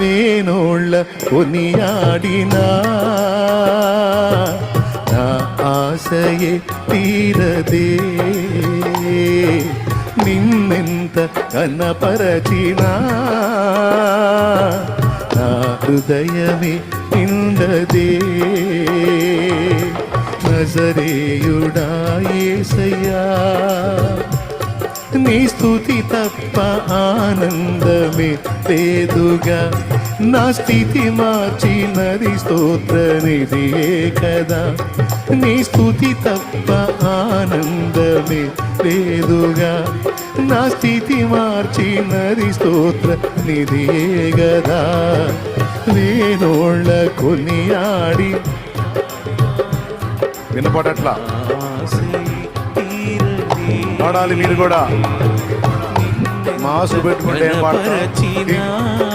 నేనోళ్ళ కొనియాడినా నా ఆశయే తీరదే నిన్నెంత కనపరచినా నా హృదయమే నిండదే నజరేయుడా యేసయ్యా నీ స్థుతి తప్ప ఆనందమే లేదుగా. నా స్థితి మార్చినది స్తోత్ర నిధియే కదా. నీ స్థుతి తప్ప ఆనందమే లేదుగా. నా స్థితి మార్చినది స్తోత్ర నిధియే గదా నేనోళ్ళ కొనియాడి వినపడట్లా? పాడాలి మీరు కూడా. మాసు పెట్టుకుంటే ఏం పాడతారు